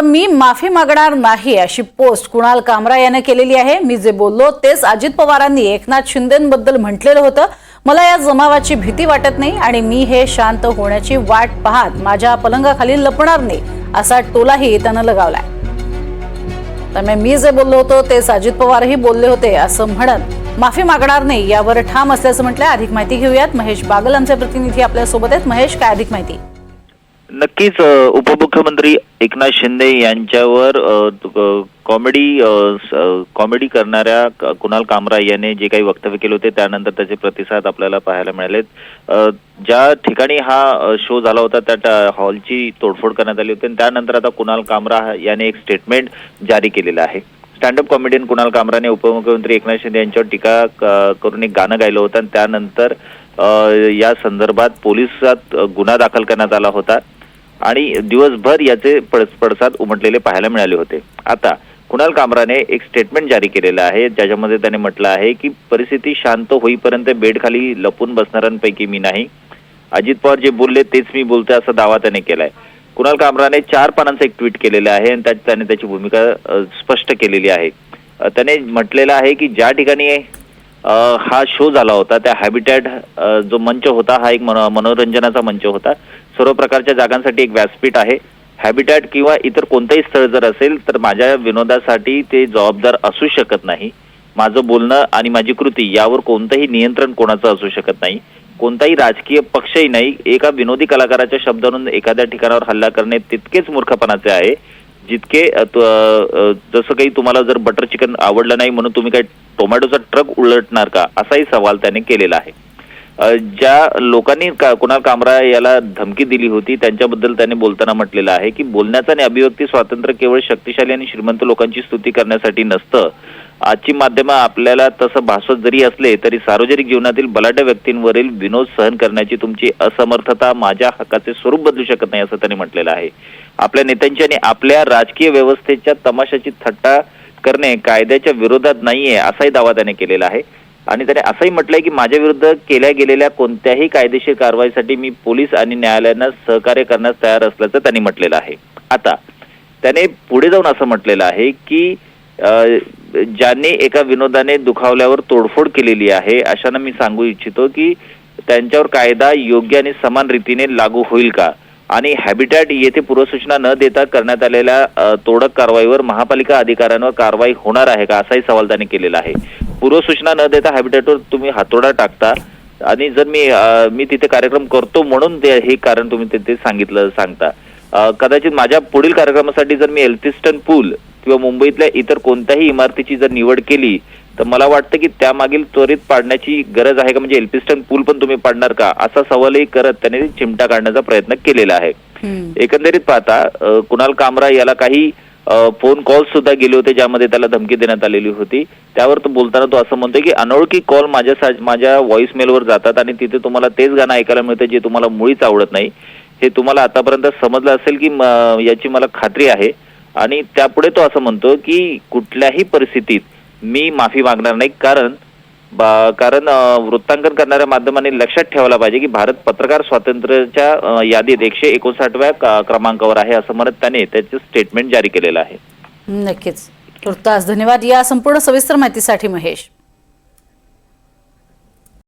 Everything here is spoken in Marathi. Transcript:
तर मी माफी मागणार नाही अशी पोस्ट कुणाल कामरा याने केलेली आहे. मी जे बोललो तेच अजित पवारांनी एकनाथ शिंदेबद्दल म्हटलेलं होतं. मला या जमावाची भीती वाटत नाही आणि मी हे शांत होण्याची वाट पाहत माझ्या पलंगाखाली लपणार नाही असा टोलाही त्यानं लगावलाय. त्यामुळे मी जे बोललो होतो तेच अजित पवारही बोलले होते असं म्हणत माफी मागणार नाही यावर ठाम असल्याचं म्हटलंय. अधिक माहिती घेऊयात. महेश बागल आमचे प्रतिनिधी आपल्यासोबत आहेत. महेश काय अधिक माहिती? नक्कीच उपमुख्यमंत्री एकनाथ शिंदे यांच्यावर कॉमेडी कॉमेडी करणाऱ्या कुणाल कामरा याने जे काही वक्तव्य केले होते त्यानंतर त्याचे प्रतिसाद आपल्याला पाहायला मिळालेत. ज्या ठिकाणी हा शो झाला होता त्या हॉलची तोडफोड करण्यात आली होती. आणि त्यानंतर आता कुणाल कामरा याने एक स्टेटमेंट जारी केलेलं आहे. स्टँडअप कॉमेडियन कुणाल कामराने उपमुख्यमंत्री एकनाथ शिंदे यांच्यावर टीका करून एक गाणं गायलं होतं. आणि त्यानंतर या संदर्भात पोलिसात गुन्हा दाखल करण्यात आला होता. आणि दिवसभर याचे पडसाद उमटलेले पाहायला मिळाले होते. आता कुणाल कामराने एक स्टेटमेंट जारी केलेलं आहे ज्याच्यामध्ये त्याने म्हटलं आहे की परिस्थिती शांत होईपर्यंत बेडखाली लपून बसणाऱ्यांपैकी मी नाही. अजित पवार जे बोलले तेच मी बोलतोय असा दावा त्याने केलाय. कुणाल कामराने चार पानांचं एक ट्विट केलेलं आहे आणि त्यात त्याने त्याची भूमिका स्पष्ट केलेली आहे. त्याने म्हटलेलं आहे की ज्या ठिकाणी हा शो झाला होता त्या हॅबिटॅट जो मंच होता हा एक मनो- मनोरंजनाचा मंच होता सर्व प्रकारच्या जागांसाठी एक व्यासपीठ आहे. हॅबिटॅट किंवा इतर कोणतंही स्थळ जर असेल तर माझ्या विनोदासाठी ते जबाबदार असू शकत नाही. माझं बोलणं आणि माझी कृती यावर कोणतंही नियंत्रण कोणाचं असू शकत नाही. कोणताही राजकीय पक्षही नाही. एका विनोदी कलाकाराच्या शब्दावरून एखाद्या ठिकाणावर हल्ला करणे तितकेच मूर्खपणाचे आहे. जितके जसं काही तुम्हाला जर बटर चिकन आवडलं नाही म्हणून तुम्ही काही टोमॅटोचा ट्रक उलटणार का? असाही सवाल त्याने केलेला आहे. ज्या लोकांनी का- कुणाल कामरा याला धमकी दिली होती त्यांच्याबद्दल त्याने बोलताना म्हटलेलं आहे की बोलण्याचं आणि अभिव्यक्ती स्वातंत्र्य केवळ शक्तिशाली आणि श्रीमंत लोकांची स्तुती करण्यासाठी नसतं. आजची माध्यमं आपल्याला तसं भासवत जरी असले तरी सार्वजनिक जीवनातील बलाढ्य व्यक्तींवरील विनोद सहन करण्याची तुमची असमर्थता माझ्या हक्काचे स्वरूप बदलू शकत नाही असं त्यांनी म्हटलेलं आहे. आपल्या नेत्यांची आणि आपल्या राजकीय व्यवस्थेच्या तमाशाची थट्टा करणे कायद्याच्या विरोधात नाहीये असाही दावा त्याने केलेला आहे. आणि त्याने असंही म्हटलंय की माझ्या विरुद्ध केल्या गेलेल्या कोणत्याही कायदेशीर कारवाईसाठी मी पोलीस आणि न्यायालयांना सहकार्य करण्यास तयार असल्याचं त्यांनी म्हटलेलं आहे. आता त्याने पुढे जाऊन असं म्हटलेलं आहे की ज्यांनी एका विनोदाने दुखावल्यावर तोडफोड केलेली आहे अशांना मी सांगू इच्छितो की त्यांच्यावर कायदा योग्य आणि समान रीतीने लागू होईल का? आणि हॅबिटॅट येथे पूर्वसूचना न देता करण्यात आलेल्या तोडक कारवाईवर महापालिका अधिकाऱ्यांवर कारवाई होणार आहे का असाही सवाल त्यांनी केलेला आहे. पूर्वसूचना न देता हॅबिटॅटवर तुम्ही हातोडा टाकता. आणि जर मी अ, मी तिथे कार्यक्रम करतो म्हणून ते हे कारण तुम्ही तिथे सांगितलं सांगता. कदाचित माझ्या पुढील कार्यक्रमासाठी जर मी एल्फिस्टन पूल किंवा मुंबईतल्या इतर कोणत्याही इमारतीची जर निवड केली तर मला वाटतं की त्यामागील त्वरित पाडण्याची गरज आहे का? म्हणजे एल्फिस्टन पूल पण तुम्ही पाडणार का? असा सवालही करत त्याने चिमटा काढण्याचा प्रयत्न केलेला आहे. एकंदरीत पाहता कुणाल कामरा याला काही फोन कॉल सुद्धा गेले होते ज्यामध्ये त्याला धमकी देण्यात आलेली होती. त्यावर तो बोलताना तो असं म्हणतोय की अनोळखी कॉल माझ्या सा- माझ्या व्हॉइस मेलवर जातात आणि तिथे तुम्हाला तेच गाणं ऐकायला मिळतं जे तुम्हाला मुळीच आवडत नाही. हे तुम्हाला आतापर्यंत समजलं असेल की म- याची मला खात्री आहे. आणि त्यापुढे तो असं म्हणतो की कुठल्याही परिस्थितीत मी माफी मागणार नाही. कारण कारण वृत्तांकन करणाऱ्या माध्यमांनी लक्षात ठेवायला पाहिजे की भारत पत्रकार स्वातंत्र्याच्या यादीत एकशे एकोणसाठव्या क्रमांकावर आहे असं म्हणत त्याने त्याचं स्टेटमेंट जारी केलेलं आहे. नक्कीच. धन्यवाद. या संपूर्ण सविस्तर माहितीसाठी महेश.